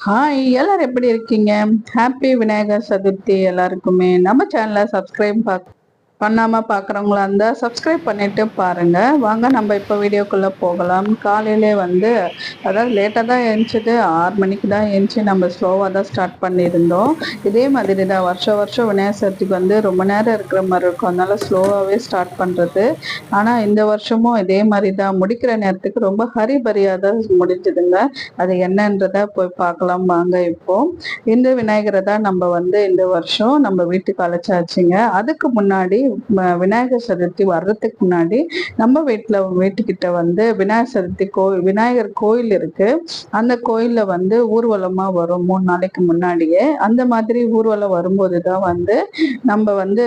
Hi எல்லாரும் எப்படி இருக்கீங்க? ஹாப்பி விநாயகர் சதுர்த்தி எல்லாருக்குமே. நம்ம சேனலை சப்ஸ்கிரைப் பாக் பண்ணாமல் பார்க்குறவங்களா இருந்தால் சப்ஸ்கிரைப் பண்ணிட்டு பாருங்கள் வாங்க நம்ம இப்போ வீடியோக்குள்ளே போகலாம். காலையிலே வந்து அதாவது லேட்டாக தான் எழுந்திச்சது ஆறு மணிக்கு தான் எழுந்துச்சி நம்ம ஸ்லோவாக தான் ஸ்டார்ட் பண்ணியிருந்தோம். இதே மாதிரி தான் வருஷம் வருஷம் விநாயகர் சதுர்த்திக்கு வந்து ரொம்ப நேரம் இருக்கிற மாதிரி இருக்கும். அதனால் ஸ்லோவாகவே ஸ்டார்ட் பண்ணுறது ஆனால் இந்த வருஷமும் இதே மாதிரி தான். முடிக்கிற நேரத்துக்கு ரொம்ப ஹரிபரியாக தான் முடிஞ்சதுங்க. அது என்னன்றதை போய் பார்க்கலாம். வாங்க இப்போ. இந்த விநாயகரை தான் நம்ம வந்து இந்த வருஷம் நம்ம வீட்டுக்கு அழைச்சாச்சுங்க. அதுக்கு முன்னாடி விநாயகர் சதுர்த்தி வர்றதுக்கு முன்னாடி நம்ம வீட்டில் வீட்டுக்கிட்ட வந்து விநாயகர் சதுர்த்தி கோயில் விநாயகர் கோயில் இருக்கு. அந்த கோயில்ல வந்து ஊர்வலமா வரும் மூணு நாளைக்கு முன்னாடியே. அந்த மாதிரி ஊர்வலம் வரும்போது தான் வந்து நம்ம வந்து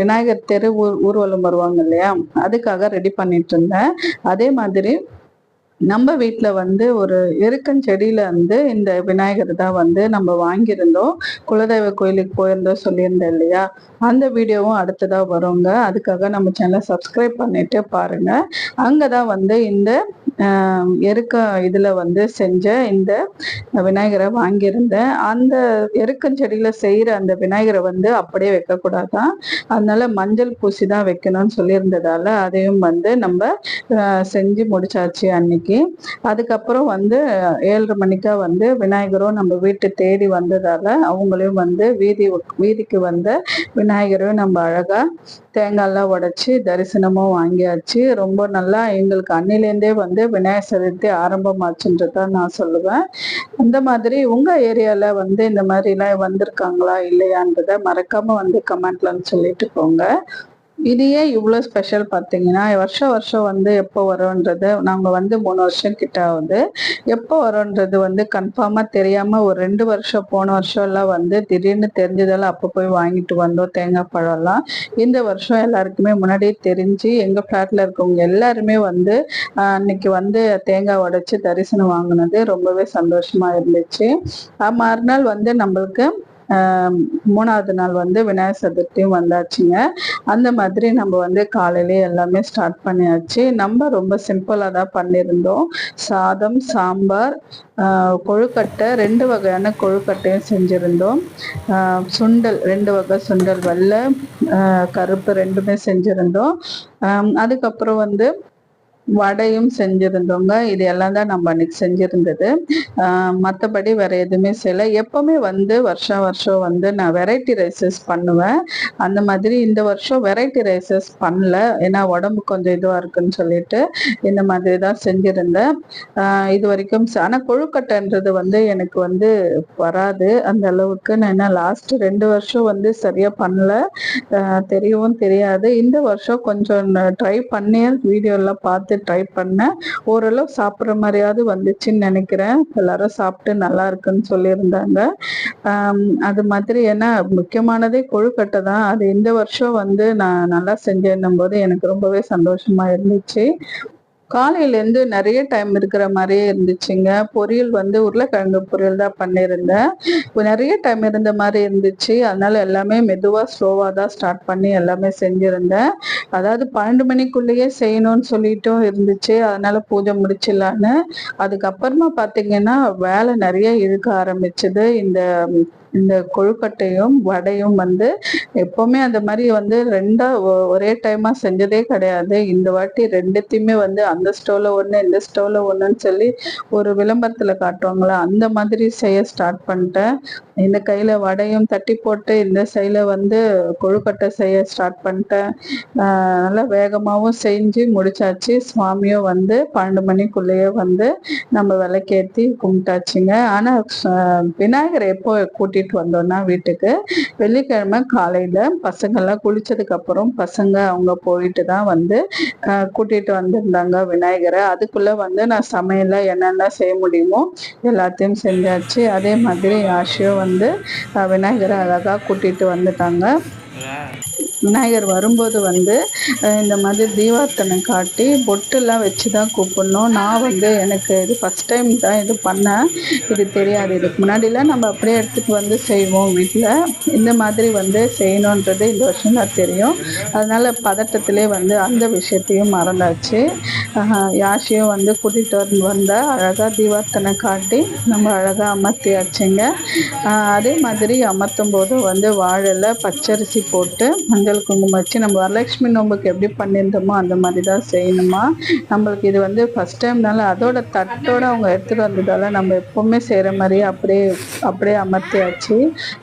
விநாயகர் தெரு ஊர் ஊர்வலம் வருவாங்க இல்லையா? அதுக்காக ரெடி பண்ணிட்டு இருந்தேன். அதே மாதிரி நம்ம வீட்டில் வந்து ஒரு எருக்கஞ்செடியில வந்து இந்த விநாயகர் தான் வந்து நம்ம வாங்கியிருந்தோம். குலதெய்வ கோயிலுக்கு போயிருந்தோம் சொல்லியிருந்தேன் இல்லையா? அந்த வீடியோவும் அடுத்ததாக வருங்க. அதுக்காக நம்ம சேனலை சப்ஸ்கிரைப் பண்ணிட்டு பாருங்க. அங்கதான் வந்து இந்த எருக்க இதில் வந்து செஞ்ச இந்த விநாயகரை வாங்கியிருந்தேன். அந்த எருக்கஞ்செடியில் செய்கிற அந்த விநாயகரை வந்து அப்படியே வைக்கக்கூடாதான். அதனால மஞ்சள் பூசி தான் வைக்கணும்னு சொல்லியிருந்ததால அதையும் வந்து நம்ம செஞ்சு முடிச்சாச்சு அன்னைக்கு. அதுக்கப்புறம் வந்து ஏழரை மணிக்கா வந்து விநாயகரும் நம்ம வீட்டு தேடி வந்ததால் அவங்களையும் வந்து வீதி வீதிக்கு வந்த விநாயகரையும் நம்ம அழகாக தேங்காயெல்லாம் உடைச்சி தரிசனமும் வாங்கியாச்சு. ரொம்ப நல்லா எங்களுக்கு அன்னிலேருந்தே வந்து விநாயகர் சதுர்த்தி ஆரம்பமாச்சுன்றதான் நான் சொல்லுவேன். இந்த மாதிரி உங்கள் ஏரியாவில் வந்து இந்த மாதிரிலாம் வந்திருக்காங்களா இல்லையான்றதை மறக்காமல் வந்து கமெண்ட்லன்னு சொல்லிட்டு போங்க. இது ஏன் இவ்வளோ ஸ்பெஷல் பார்த்தீங்கன்னா வருஷம் வருஷம் வந்து எப்போ வரோன்றது நாங்கள் வந்து மூணு வருஷம் கிட்ட ஆகுது. எப்போ வரோன்றது வந்து கன்ஃபார்மாக தெரியாமல் ஒரு ரெண்டு வருஷம் போன வருஷம் எல்லாம் வந்து திடீர்னு தெரிஞ்சதெல்லாம் அப்போ போய் வாங்கிட்டு வந்தோம் தேங்காய் பழம்லாம். இந்த வருஷம் எல்லாருக்குமே முன்னாடியே தெரிஞ்சு எங்கள் ஃப்ளாட்டில் இருக்கவங்க எல்லாருமே வந்து அன்னைக்கு வந்து தேங்காய் உடைச்சி தரிசனம் வாங்கினது ரொம்பவே சந்தோஷமாக இருந்துச்சு. மறுநாள் வந்து நம்மளுக்கு மூணாவது நாள் வந்து விநாயகர் சதுர்த்தியும் வந்தாச்சுங்க. அந்த மாதிரி நம்ம வந்து காலையிலே எல்லாமே ஸ்டார்ட் பண்ணியாச்சு. நம்ம ரொம்ப சிம்பிளாக தான் பண்ணியிருந்தோம். சாதம் சாம்பார் கொழுக்கட்டை ரெண்டு வகையான கொழுக்கட்டையும் செஞ்சுருந்தோம். சுண்டல் ரெண்டு வகை சுண்டல் வெள்ளை கருப்பு ரெண்டுமே செஞ்சுருந்தோம். அதுக்கப்புறம் வந்து வடையும் செஞ்சுருந்தோங்க. இது எல்லாம் தான் நம்ம அன்னைக்கு செஞ்சிருந்தது. மற்றபடி வேற எதுவுமே செய்யலை. எப்பவுமே வந்து வருஷம் வருஷம் வந்து நான் வெரைட்டி ரைசஸ் பண்ணுவேன். அந்த மாதிரி இந்த வருஷம் வெரைட்டி ரைசஸ் பண்ணல. ஏன்னா உடம்பு கொஞ்சம் இதுவாக இருக்குன்னு சொல்லிட்டு இந்த மாதிரி தான் செஞ்சிருந்தேன். இது வரைக்கும் ஆனால் கொழுக்கட்டைன்றது வந்து எனக்கு வந்து வராது. அந்த அளவுக்கு நான் என்ன லாஸ்ட் ரெண்டு வருஷம் வந்து சரியா பண்ணல. தெரியவும் தெரியாது. இந்த வருஷம் கொஞ்சம் ட்ரை பண்ணி வீடியோ எல்லாம் ட்ரை பண்ணேன். ஓரளவு சாப்பிட்ற மாதிரியாவது வந்துச்சுன்னு நினைக்கிறேன். எல்லாரும் சாப்பிட்டு நல்லா இருக்குன்னு சொல்லியிருந்தாங்க. அது மாதிரி ஏன்னா முக்கியமானதே கொழுக்கட்டை தான். அது இந்த வருஷம் வந்து நான் நல்லா செஞ்சேன்னும் போது எனக்கு ரொம்பவே சந்தோஷமா இருந்துச்சு. காலையிலேருந்து நிறைய டைம் இருக்கிற மாதிரியே இருந்துச்சுங்க. பொரியல் வந்து உருளைக்கிழங்கு பொரியல் தான் பண்ணியிருந்தேன். நிறைய டைம் இருந்த மாதிரி இருந்துச்சு. அதனால எல்லாமே மெதுவாக ஸ்லோவாக தான் ஸ்டார்ட் பண்ணி எல்லாமே செஞ்சுருந்தேன். அதாவது பன்னெண்டு மணிக்குள்ளேயே செய்யணும்னு சொல்லிட்டும் இருந்துச்சு. அதனால பூஜை முடிச்சிடலான்னு. அதுக்கப்புறமா பார்த்தீங்கன்னா வேலை நிறைய இருக்க ஆரம்பிச்சது. இந்த இந்த கொழுக்கட்டையும் வடையும் வந்து எப்பவுமே அந்த மாதிரி வந்து ரெண்டா ஒ- ஒரே டைமா செஞ்சதே கிடையாது. இந்த வாட்டி ரெண்டுத்தையுமே வந்து அந்த ஸ்டவ்ல ஒண்ணு இந்த ஸ்டவ்ல ஒண்ணுன்னு சொல்லி ஒரு விளம்பரத்துல காட்டுவாங்களா? அந்த மாதிரி செய்ய ஸ்டார்ட் பண்ணிட்டேன். இந்த கையில வடையும் தட்டி போட்டு இந்த சைடில் வந்து கொழுக்கட்டை செய்ய ஸ்டார்ட் பண்ணிட்டேன். நல்லா வேகமாவும் செஞ்சு முடிச்சாச்சு. சுவாமியும் வந்து பன்னெண்டு மணிக்குள்ளேயே வந்து நம்ம விளக்கேத்தி கும்பிட்டாச்சுங்க. ஆனா ஆஹ் விநாயகரை எப்போ கூட்டிட்டு வந்தோன்னா வீட்டுக்கு. வெள்ளிக்கிழமை காலையில பசங்கள்லாம் குளித்ததுக்கப்புறம் குளிச்சதுக்கு அப்புறம் பசங்க அவங்க போயிட்டு தான் வந்து கூட்டிகிட்டு கூட்டிட்டு வந்திருந்தாங்க விநாயகரை. அதுக்குள்ள வந்து நான் சமையலில் என்னென்ன செய்ய முடியுமோ எல்லாத்தையும் செஞ்சாச்சு. அதே மாதிரி ஆஷியும் வந்து விநாயகரை அழகா கூட்டிட்டு வந்துட்டாங்க. விநாயகர் வரும்போது வந்து இந்த மாதிரி தீபார்த்தனை காட்டி பொட்டெல்லாம் வச்சு தான் கூப்பிடணும். நான் வந்து எனக்கு இது ஃபஸ்ட் டைம் தான் இது பண்ணேன். இது தெரியாது. இதுக்கு முன்னாடிலாம் நம்ம அப்படியே எடுத்துகிட்டு வந்து செய்வோம் வீட்டில் இந்த மாதிரி வந்து செய்யணுன்றது இந்த வருஷம் தான் தெரியும். அதனால் பதட்டத்திலே வந்து அந்த விஷயத்தையும் மறந்தாச்சு. யாஷையும் வந்து கூட்டிகிட்டு வந்து வந்தால் அழகாக தீபார்த்தனை காட்டி நம்ம அழகாக அமர்த்தியாச்சுங்க. அதே மாதிரி அமர்த்தும் போது வந்து வாழலை பச்சரிசி போட்டு மஞ்சள் குங்குமம் வச்சு நம்ம வரலட்சுமி நோம்புக்கு எப்படி பண்ணியிருந்தோமோ அந்த மாதிரி தான் செய்யணுமா? நம்மளுக்கு இது வந்து ஃபஸ்ட் டைம்னால அதோட தட்டோட அவங்க எடுத்துகிட்டு வந்ததால நம்ம எப்போவுமே செய்கிற மாதிரி அப்படியே அப்படியே அமர்த்தியாச்சு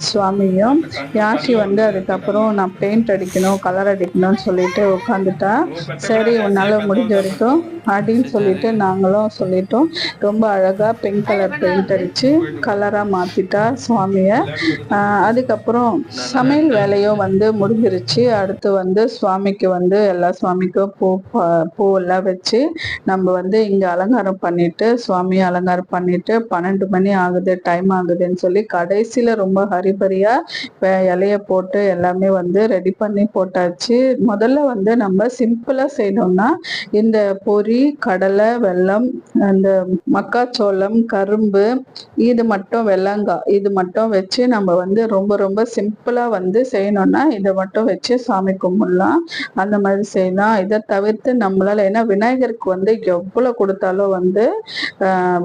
சுவாமியும். யாஷி வந்து அதுக்கப்புறம் நான் பெயிண்ட் அடிக்கணும் கலர் அடிக்கணும்னு சொல்லிட்டு உட்காந்துட்டா சரி உன்னால் முடிஞ்ச வரைக்கும் அப்படின்னு சொல்லிட்டு நாங்களும் சொல்லிட்டோம். ரொம்ப அழகாக பிங்க் கலர் பெயிண்ட் அடித்து கலராக மாற்றிட்டா சுவாமியை. அதுக்கப்புறம் சமையல் வேலையும் வந்து முடிஞ்சிருச்சு. அடுத்து வந்து சுவாமிக்கு வந்து எல்லா சுவாமிக்கும் பூ பூவெல்லாம் வச்சு நம்ம வந்து இங்கே அலங்காரம் பண்ணிட்டு சுவாமியை அலங்காரம் பண்ணிட்டு பன்னெண்டு மணி ஆகுது டைம் ஆகுதுன்னு சொல்லி கடைசியில் ரொம்ப ஹரிபரியாக இலைய போட்டு எல்லாமே வந்து ரெடி பண்ணி போட்டாச்சு. முதல்ல வந்து நம்ம சிம்பிளாக செய்யணும்னா இந்த பொரி கடலை வெல்லம் அந்த மக்காச்சோளம் கரும்பு இது மட்டும் வெள்ளங்காய் இது மட்டும் வச்சு நம்ம வந்து ரொம்ப ரொம்ப சிம்பிளாக வந்து செய்யணும்னா இதை மட்டும் வச்சு சாமி கும்பிடலாம். அந்த மாதிரி செய்யலாம். இதை தவிர்த்து நம்மளால ஏன்னா விநாயகருக்கு வந்து எவ்வளோ கொடுத்தாலும் வந்து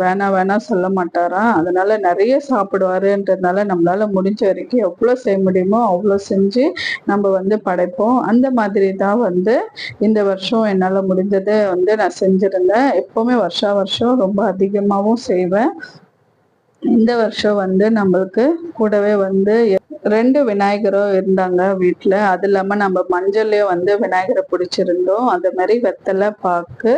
வேணாம் வேணாம் சொல்ல மாட்டாராம். அதனால நிறைய சாப்பிடுவாருன்றதுனால நம்மளால முடிஞ்ச வரைக்கும் எவ்வளோ செய்ய முடியுமோ அவ்வளோ செஞ்சு நம்ம வந்து படைப்போம். அந்த மாதிரி தான் வந்து இந்த வருஷம் என்னால் முடிஞ்சதை வந்து நான் செஞ்சுருந்தேன். எப்போவுமே வருஷா வருஷம் ரொம்ப அதிகமாகவும் செய்வேன். இந்த வருஷம் வந்து நம்மளுக்கு கூடவே வந்து ரெண்டு விநாயகரும் இருந்தாங்க வீட்டில் அது இல்லாமல் நம்ம மஞ்சள்லேயும் வந்து விநாயகரை பிடிச்சிருந்தோம். அந்த மாதிரி வெத்தலை பாக்கு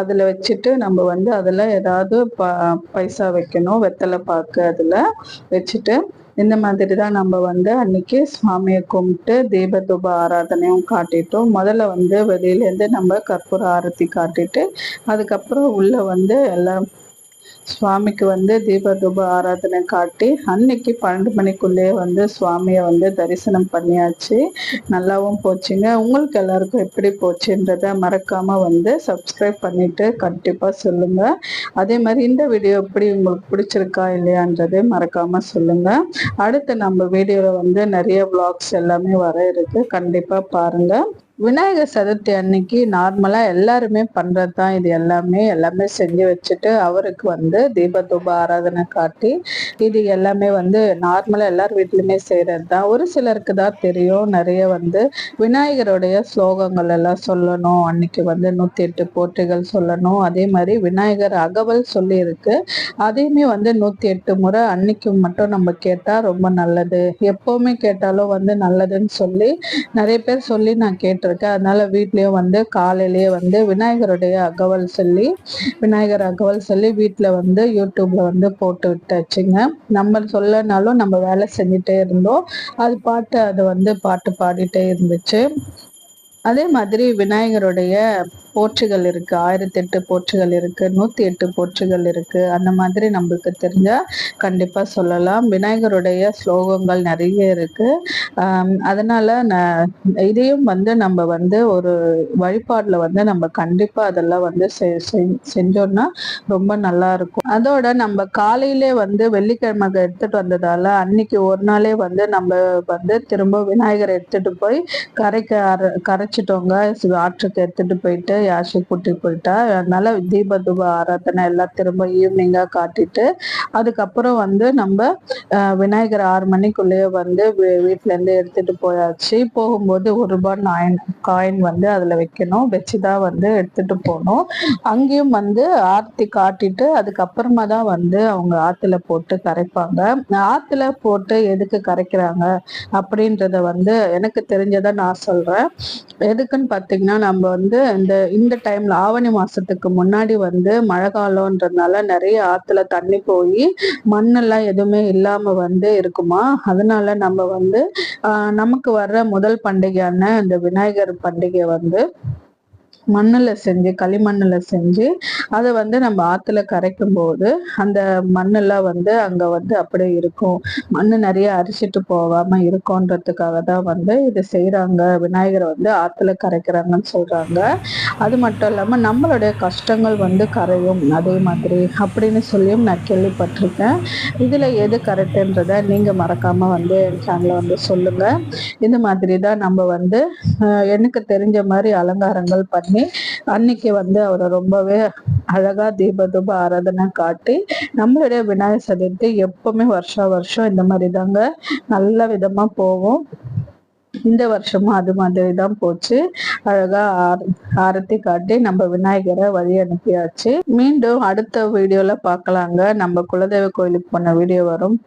அதில் வச்சுட்டு நம்ம வந்து அதில் ஏதாவது ப பைசா வைக்கணும். வெத்தலை பாக்கு அதில் வச்சுட்டு இந்த மாதிரி தான் நம்ம வந்து அன்னைக்கு சுவாமியை கும்பிட்டு தீபதூப ஆராதனையும் காட்டிட்டோம். முதல்ல வந்து வெளியிலேருந்து நம்ம கற்பூர ஆரத்தி காட்டிட்டு அதுக்கப்புறம் உள்ள வந்து எல்லாம் சுவாமிக்கு வந்து தீபதூப ஆராதனை காட்டி அன்னைக்கு பன்னெண்டு மணிக்குள்ளேயே வந்து சுவாமியை வந்து தரிசனம் பண்ணியாச்சு. நல்லாவும் போச்சுங்க. உங்களுக்கு எல்லாருக்கும் எப்படி போச்சுன்றத மறக்காம வந்து சப்ஸ்கிரைப் பண்ணிட்டு கண்டிப்பா சொல்லுங்க. அதே மாதிரி இந்த வீடியோ எப்படி உங்களுக்கு பிடிச்சிருக்கா இல்லையான்றதே மறக்காம சொல்லுங்க. அடுத்து நம்ம வீடியோல வந்து நிறைய பிளாக்ஸ் எல்லாமே வர இருக்கு. கண்டிப்பா பாருங்க. விநாயகர் சதுர்த்தி அன்னைக்கு நார்மலா எல்லாருமே பண்றது தான் இது எல்லாமே. எல்லாமே செஞ்சு வச்சுட்டு அவருக்கு வந்து தீபதூப ஆராதனை காட்டி இது எல்லாமே வந்து நார்மலா எல்லார் வீட்லயுமே செய்யறது தான் ஒரு சிலருக்கு தான் தெரியும். நிறைய வந்து விநாயகருடைய ஸ்லோகங்கள் எல்லாம் சொல்லணும். அன்னைக்கு வந்து நூத்தி எட்டு போற்றிகள் சொல்லணும். அதே மாதிரி விநாயகர் அகவல் சொல்லி இருக்கு அதையுமே வந்து நூத்தி எட்டு முறை அன்னைக்கு மட்டும் நம்ம கேட்டா ரொம்ப நல்லது. எப்பவுமே கேட்டாலும் வந்து நல்லதுன்னு சொல்லி நிறைய பேர் சொல்லி நான் கேட்டு இருக்கு அதனால வீட்லயும் வந்து காலையிலேயே வந்து விநாயகருடைய அகவல் சொல்லி விநாயகர் அகவல் சொல்லி வீட்டுல வந்து யூடியூப்ல வந்து போட்டு விட்டாச்சுங்க. நம்ம சொல்லனாலும் நம்ம வேலை செஞ்சுட்டே இருந்தோம். அது பாட்டு அது வந்து பாட்டு பாடிட்டே இருந்துச்சு. அதே மாதிரி விநாயகருடைய போற்றுகள் இருக்கு. ஆயிரத்தி எட்டு போற்றுகள் இருக்கு. நூத்தி எட்டு போற்றுகள் இருக்கு. அந்த மாதிரி நம்மளுக்கு தெரிஞ்சா கண்டிப்பா சொல்லலாம். விநாயகருடைய ஸ்லோகங்கள் நிறைய இருக்கு. அதனால நான் இதையும் வந்து நம்ம வந்து ஒரு வழிபாடுல வந்து நம்ம கண்டிப்பா அதெல்லாம் வந்து செஞ்சோம்னா ரொம்ப நல்லா இருக்கும். அதோட நம்ம காலையிலே வந்து வெள்ளிக்கிழமை எடுத்துட்டு வந்ததால அன்னைக்கு ஒரு நாளே வந்து நம்ம வந்து திரும்ப விநாயகரை எடுத்துட்டு போய் கரைக்க அரை கரைச்சிட்டோங்க. ஆற்றுக்கு எடுத்துட்டு போயிட்டு யாஷை கூட்டிட்டு போயிட்டா அதனால தீப தூப ஆராதனை எல்லாம் திரும்ப ஈவினிங்கா காட்டிட்டு அதுக்கப்புறம் வந்து நம்ம விநாயகர் ஆறு மணிக்குள்ளேயே வந்து வீட்டுல இருந்து எடுத்துட்டு போயாச்சு. போகும்போது ஒரு ரூபாய் நாயின் காயின் வந்து அதுல வைக்கணும். வச்சுதான் வந்து எடுத்துட்டு போகணும். அங்கேயும் வந்து ஆர்த்தி காட்டிட்டு அதுக்கப்புறமா தான் வந்து அவங்க ஆத்துல போட்டு கரைப்பாங்க. ஆத்துல போட்டு எதுக்கு கரைக்கிறாங்க அப்படின்றத வந்து எனக்கு தெரிஞ்சதை நான் சொல்றேன். எதுக்குன்னு பார்த்தீங்கன்னா நம்ம வந்து இந்த இந்த டைம்ல ஆவணி மாசத்துக்கு முன்னாடி வந்து மழை காலம்ன்றதுனால நிறைய ஆத்துல தண்ணி போய் மண்ணெல்லாம் எதுவுமே இல்லாம வந்து இருக்குமா? அதனால நம்ம வந்து நமக்கு வர்ற முதல் பண்டிகையான இந்த விநாயகர் பண்டிகை வந்து மண்ணில் செஞ்சு களிமண்ணில் செஞ்சு அதை வந்து நம்ம ஆற்றுல கரைக்கும் போது அந்த மண்ணெல்லாம் வந்து அங்கே வந்து அப்படியே இருக்கும். மண் நிறைய அரிச்சிட்டு போகாமல் இருக்கும்ன்றதுக்காக தான் வந்து இதை செய்கிறாங்க விநாயகரை வந்து ஆற்றுல கரைக்கிறாங்கன்னு சொல்கிறாங்க அது மட்டும் இல்லாமல் நம்மளுடைய கஷ்டங்கள் வந்து கரையும் அதே மாதிரி அப்படின்னு சொல்லியும் நான் கேள்விப்பட்டிருக்கேன். இதில் எது கரெக்டுன்றதை நீங்கள் மறக்காமல் வந்து என் சேனலை வந்து சொல்லுங்கள் இந்த மாதிரி தான் நம்ம வந்து எனக்கு தெரிஞ்ச மாதிரி அலங்காரங்கள் பண்ணி அன்னைக்கு வந்து அவரை ரொம்பவே அழகா தீபதூப ஆராதனை காட்டி நம்மளுடைய விநாயகர் சதுர்த்தி எப்பவுமே வருஷம் வருஷம் இந்த மாதிரி தாங்க. நல்ல விதமா போவோம் இந்த வருஷமும் அது மாதிரி தான் போச்சு. அழகா ஆரத்தி காட்டி நம்ம விநாயகரை வழி அனுப்பியாச்சு. மீண்டும் அடுத்த வீடியோல பார்க்கலாங்க நம்ம குலதெய்வ கோயிலுக்கு போன வீடியோ வரும்.